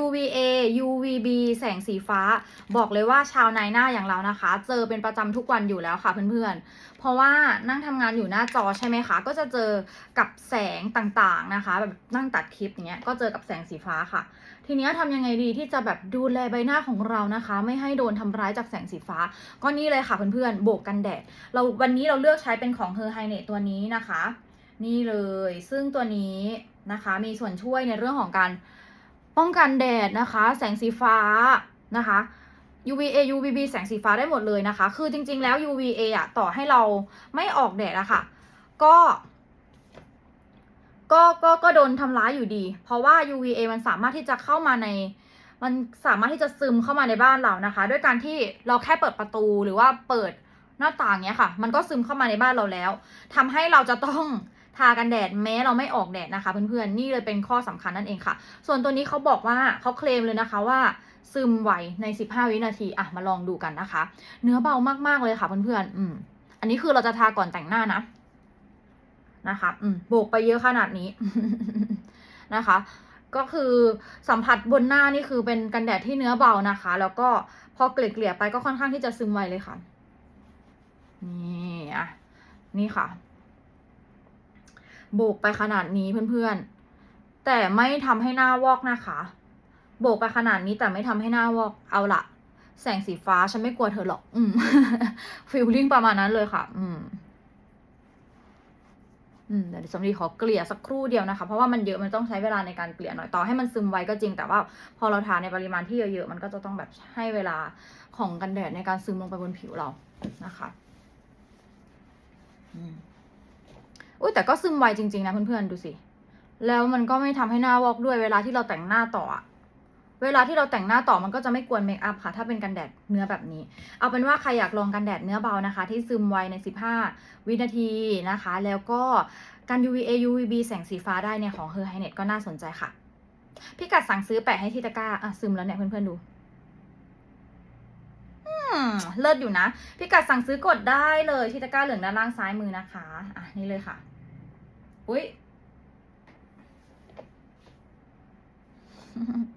UVA UVB แสงสีฟ้า บอกเลยว่าชาวนายหน้าอย่างเรานะคะ เจอเป็นประจำทุกวันอยู่แล้วค่ะเพื่อนๆ เพราะว่านั่งทำงานอยู่หน้าจอใช่ไหมคะ ก็จะเจอกับแสงต่างๆนะคะ แบบนั่งตัดคลิปอย่างเงี้ย ก็เจอกับแสงสีฟ้าค่ะ ทีนี้ทำยังไงดีที่จะแบบดูแลใบหน้าของเรานะคะ ไม่ให้โดนทำร้ายจากแสงสีฟ้า ก็นี่เลยค่ะเพื่อนๆ โบกกันแดด เราวันนี้เราเลือกใช้เป็นของ Her Highness ตัวนี้นะคะ นี่เลย ซึ่งตัวนี้นะคะ มีส่วนช่วยในเรื่องของการ ป้องกันแดดนะคะ แสงสีฟ้านะคะ UVA UVB แสงสีฟ้าได้หมดเลยนะคะ คือจริงๆแล้ว UVA อะต่อให้เราไม่ออกแดดอะค่ะ ก็ ก็ ก็ ก็โดนทำร้ายอยู่ดี เพราะว่า UVA มันสามารถที่จะเข้ามาใน มันสามารถที่จะซึมเข้ามาในบ้านเรานะคะ ด้วยการที่เราแค่เปิดประตูหรือว่าเปิดหน้าต่างเนี้ยค่ะ มันก็ซึมเข้ามาในบ้านเราแล้วทำให้เราจะต้องากันแดดแม้เราไม่ออกแดดนะคะเพื่อนๆนี่เลยเป็นข้อสำคัญนั่นเองค่ะ ส่วนตัวนี้เขาบอกว่าเขาเคลมเลยนะคะว่าซึมไวใน 15 วินาทีอะมาลองดูกันนะคะ เนื้อเบามากๆเลยค่ะเพื่อนๆอืมอันนี้คือเราจะทาก่อนแต่งหน้านะนะคะ อืมโบกไปเยอะขนาดนี้นะคะก็คือสัมผัสบนหน้านี่คือเป็นกันแดดที่เนื้อเบานะคะ แล้วก็พอเกลี่ยๆไปก็ค่อนข้างที่จะซึมไวเลยค่ะ นี่อะนี่ค่ะ โบกไปขนาดนี้เพื่อนๆ แต่ไม่ทำให้หน้าวอกนะคะ โบกไปขนาดนี้แต่ไม่ทำให้หน้าวอกเอาละแสงสีฟ้าฉันไม่กลัวเธอหรอก อืมฟิลลิ่งประมาณนั้นเลยค่ะ อืมอืมเดี๋ยวสมรีขอเกลี่ยสักครู่เดียวนะคะ เพราะว่ามันเยอะมันต้องใช้เวลาในการเกลี่ยหน่อยต่อให้มันซึมไวก็จริง แต่ว่าพอเราทาในปริมาณที่เยอะๆมันก็จะต้องแบบให้เวลาของกันแดดในการซึมลงไปบนผิวเรานะคะ อืม อุ้ยแต่ก็ซึมไวจริง ๆ นะเพื่อนๆดูสิ แล้วมันก็ไม่ทำให้หน้าวอกด้วยเวลาที่เราแต่งหน้าต่อเวลาที่เราแต่งหน้าต่อมันก็จะไม่กวนเมคอัพค่ะ ถ้าเป็นกันแดดเนื้อแบบนี้ เอาเป็นว่าใครอยากลองกันแดดเนื้อเบานะคะ ที่ซึมไวใน 15 วินาทีนะคะ แล้วก็กัน UVA UVB แสงสีฟ้าได้เนี่ยของ Her Highness ก็น่าสนใจค่ะ พิกัดสั่งซื้อแปะให้ที่ตะกร้าอะซึมแล้วเนี่ยเพื่อนๆดู เลิศอยู่นะ พิกัดสั่งซื้อกดได้เลยที่ตะกร้าเหลืองด้านล่างซ้ายมือนะคะ อะนี่เลยค่ะ อุ้ย